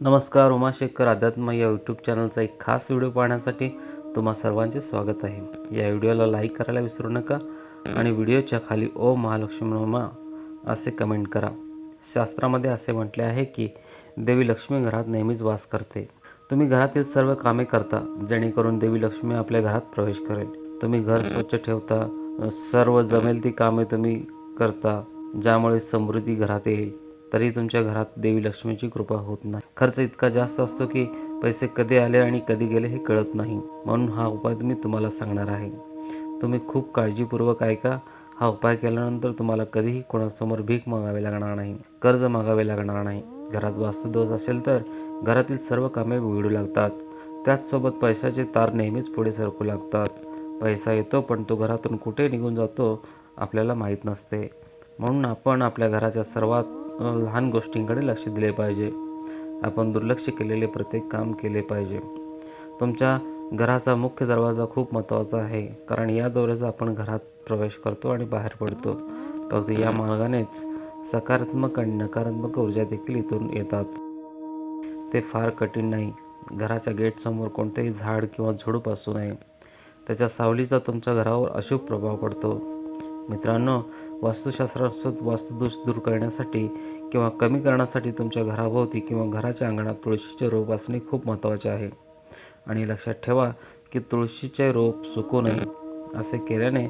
नमस्कार उमा शेखर अध्यात्म या यूट्यूब चॅनलचा एक खास व्हिडिओ पाहण्यासाठी तुम्हा सर्वांचे स्वागत आहे. या व्हिडिओला लाईक करायला विसरू नका आणि व्हिडिओच्या खाली ओ महालक्ष्मी नमा असे कमेंट करा. शास्त्रामध्ये असे म्हटले आहे की देवी लक्ष्मी घरात नेहमीच वास करते. तुम्ही घरातील सर्व कामे करता जेणेकरून देवी लक्ष्मी आपल्या घरात प्रवेश करेल. तुम्ही घर स्वच्छ ठेवता सर्व जमेल ती कामे तुम्ही करता ज्यामुळे समृद्धी घरात येईल. तरी तुमच्या घरात देवी लक्ष्मीची कृपा होत नाही. खर्च इतका जास्त असतो की पैसे कधी आले आणि कधी गेले हे कळत नाही. म्हणून हा उपाय मी तुम्हाला सांगणार आहे. तुम्ही खूप काळजीपूर्वक ऐका. हा उपाय केल्यानंतर तुम्हाला कधीही कोणासमोर भीक मागावी लागणार नाही कर्ज मागावे लागणार नाही. घरात वास्तुदोष असेल तर घरातील सर्व कामे बिघडू लागतात. त्याचसोबत पैशाचे तार नेहमीच पुढे सरकू लागतात. पैसा येतो पण तो घरातून कुठे निघून जातो आपल्याला माहीत नसते. म्हणून आपण आपल्या घराच्या सर्वात लहान गोष्टींकडे लक्ष दिले पाहिजे. आपण दुर्लक्ष केलेले प्रत्येक काम केले पाहिजे. तुमच्या घराचा मुख्य दरवाजा खूप महत्त्वाचा आहे. कारण या दौऱ्याचा आपण घरात प्रवेश करतो आणि बाहेर पडतो. फक्त या मार्गानेच सकारात्मक आणि नकारात्मक ऊर्जा देखील इथून येतात. ते फार कठीण नाही. घराच्या गेटसमोर कोणतेही झाड किंवा झुडूप असू नये. त्याच्या सावलीचा तुमच्या घरावर अशुभ प्रभाव पडतो. मित्रांनो वास्तुशास्त्रात वास्तुदोष दूर करण्यासाठी किंवा कमी करण्यासाठी तुमच्या घराभोवती किंवा घराच्या अंगणात तुळशीचे रोप असणे खूप महत्त्वाचे आहे. आणि लक्षात ठेवा की तुळशीचे रोप सुकू नये असे केल्याने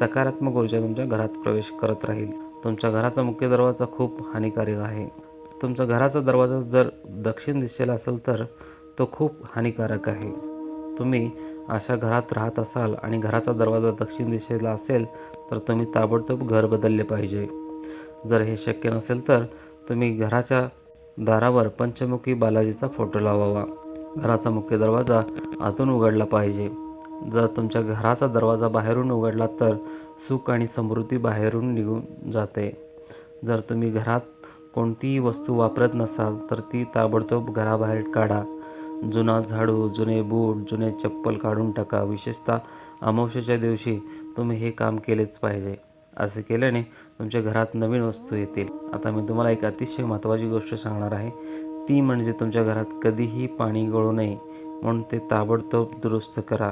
सकारात्मक ऊर्जा तुमच्या घरात प्रवेश करत राहील. तुमच्या घराचा मुख्य दरवाजा खूप हानिकारक आहे. तुमचा घराचा दरवाजा जर दक्षिण दिशेला असेल तर तो खूप हानिकारक आहे. तुम्ही अशा घरात राहत असाल आणि घराचा दरवाजा दक्षिण दिशेला असेल तर तुम्ही ताबडतोब घर बदलले पाहिजे. जर हे शक्य नसेल तर तुम्ही घराच्या दारावर पंचमुखी बालाजीचा फोटो लावावा. घराचा मुख्य दरवाजा आतून उघडला पाहिजे. जर तुमच्या घराचा दरवाजा बाहेरून उघडला तर सुख आणि समृद्धी बाहेरून निघून जाते. जर तुम्ही घरात कोणतीही वस्तू वापरत नसाल तर ती ताबडतोब घराबाहेर काढा. जुना झाडू जुने बूट जुने चप्पल काढून टाका. विशेषतः अमावश्याच्या दिवशी तुम्ही हे काम केलेच पाहिजे. असे केल्याने तुमच्या घरात नवीन वस्तू येतील. आता मी तुम्हाला एक अतिशय महत्त्वाची गोष्ट सांगणार आहे. ती म्हणजे तुमच्या घरात कधीही पाणी गळू नये म्हणून ते ताबडतोब दुरुस्त करा.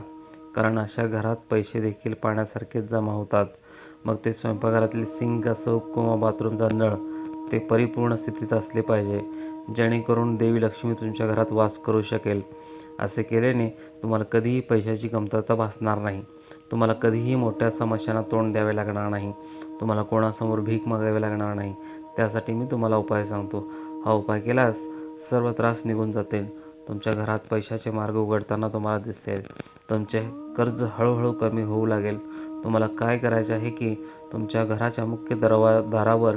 कारण अशा घरात पैसे देखील पाण्यासारखेच जमा होतात. मग ते स्वयंपाकघरातली सिंक असो किंवा बाथरूमचा नळ ते परिपूर्ण स्थितीत असले पाहिजे जेणेकरून देवी लक्ष्मी तुमच्या घरात वास करू शकेल. असे केल्याने तुम्हाला कधीही पैशाची कमतरता भासणार नाही. तुम्हाला कधीही मोठ्या समस्यांना तोंड द्यावे लागणार नाही. तुम्हाला कोणासमोर भीक मागावी लागणार नाही. त्यासाठी मी तुम्हाला उपाय सांगतो. हा उपाय केल्यास सर्व त्रास निघून जातील. तुमच्या घरात पैशाचे मार्ग उघडताना तुम्हाला दिसेल. तुमचे कर्ज हळूहळू कमी होऊ लागेल. तुम्हाला काय करायचे आहे की तुमच्या घराच्या मुख्य दरवा दारावर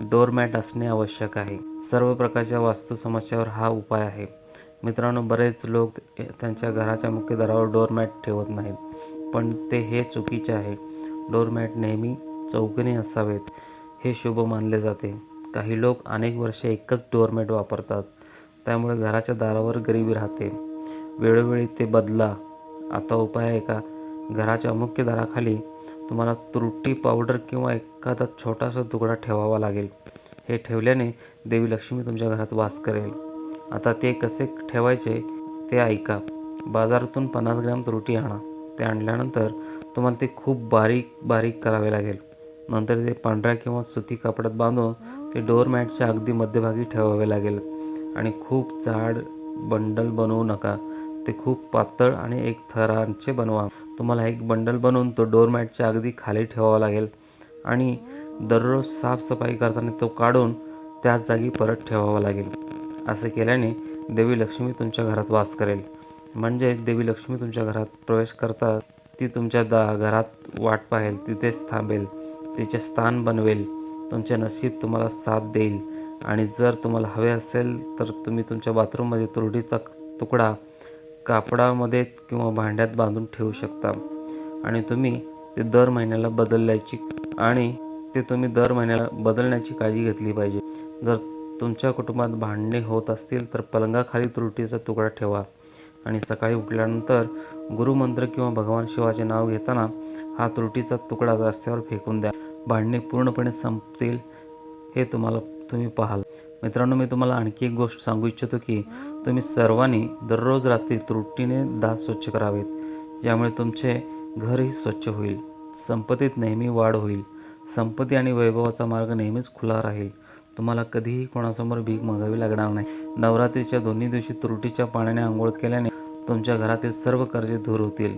डोरमॅट असणे आवश्यक आहे. सर्व प्रकारच्या वास्तू समस्यावर हा उपाय आहे. मित्रांनो बरेच लोक त्यांच्या घराच्या मुख्य दारावर डोरमॅट ठेवत नाहीत पण ते हे चुकीचे आहे. डोरमॅट नेहमी चौकनी असावेत हे शुभ मानले जाते. काही लोक अनेक वर्षे एकच डोरमॅट वापरतात त्यामुळे घराच्या दारावर गरिबी राहते. वेळोवेळी ते बदला. आता उपाय आहे का? घराच्या मुख्य दाराखाली तुम्हाला तुरटी पावडर किंवा एखादा छोटासा तुकडा ठेवावा लागेल. हे ठेवल्याने देवी लक्ष्मी तुमच्या घरात वास करेल. आता ते कसे ठेवायचे ते ऐका. बाजारातून पन्नास ग्रॅम तुरटी आणा. ते आणल्यानंतर तुम्हाला ते खूप बारीक बारीक करावे लागेल. नंतर ते पांढऱ्या किंवा सुती कापडात बांधून ते डोअरमॅटच्या अगदी मध्यभागी ठेवावे लागेल. आणि खूप जाड बंडल बनवू नका. ते खूप पातळ आणि एक थरांचे बनवा. तुम्हाला एक बंडल बनवून तो डोरमॅटच्या अगदी खाली ठेवावा लागेल. आणि दररोज साफसफाई करताना तो काढून त्याच जागी परत ठेवावा लागेल. असे केल्याने देवी लक्ष्मी तुमच्या घरात वास करेल. म्हणजे देवी लक्ष्मी तुमच्या घरात प्रवेश करता ती तुमच्या दा घरात वाट पाहेल तिथेच थांबेल तिचे स्थान बनवेल तुमचे नशीब तुम्हाला साथ देईल. आणि जर तुम्हाला हवे असेल तर तुम्ही तुमच्या बाथरूममध्ये तुरडीचा तुकडा कापडामध्ये किंवा भांड्यात बांधून ठेवू शकता. आणि तुम्ही ते दर महिन्याला बदलल्याची आणि ते तुम्ही दर महिन्याला बदलण्याची काळजी घेतली पाहिजे. जर तुमच्या कुटुंबात भांडणे होत असतील तर पलंगाखाली त्रुटीचा तुकडा ठेवा. आणि सकाळी उठल्यानंतर गुरुमंत्र किंवा भगवान शिवाचे नाव घेताना हा त्रुटीचा तुकडा रस्त्यावर फेकून द्या. भांडणे पूर्णपणे संपतील हे तुम्हाला तुम्ही पाहाल. मित्रांनो मी तुम्हाला आणखी एक गोष्ट सांगू इच्छितो की तुम्ही सर्वांनी दररोज रात्री त्रुटीने दात स्वच्छ करावेत ज्यामुळे तुमचे घरही स्वच्छ होईल. संपत्तीत नेहमी वाढ होईल. संपत्ती आणि वैभवाचा मार्ग नेहमीच खुला राहील. तुम्हाला कधीही कोणासमोर भीक मागावी लागणार नाही. नवरात्रीच्या दोन्ही दिवशी त्रुटीच्या पाण्याने आंघोळ केल्याने तुमच्या घरातील सर्व कर्जे दूर होतील.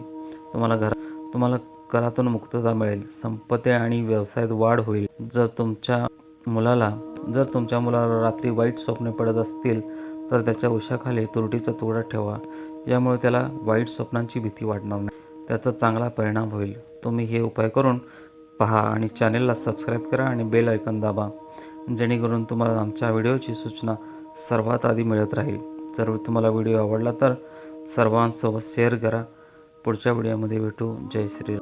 तुम्हाला घर तुम्हाला करातून मुक्तता मिळेल. संपत्ती आणि व्यवसायात वाढ होईल. जर तुमच्या मुलाला जर तुमच्या मुलाला रात्री वाईट स्वप्ने पडत असतील तर त्याच्या उशाखाली तुरटीचा तुकडा ठेवा. यामुळे त्याला वाईट स्वप्नांची भीती वाटणार नाही. त्याचा चांगला परिणाम होईल. तुम्ही हे उपाय करून पहा आणि चॅनेलला सबस्क्राईब करा आणि बेल ऐकन दाबा जेणेकरून तुम्हाला आमच्या व्हिडिओची सूचना सर्वात आधी मिळत राहील. जर तुम्हाला व्हिडिओ आवडला तर सर्वांसोबत शेअर करा. पुढच्या व्हिडिओमध्ये भेटू. जय श्री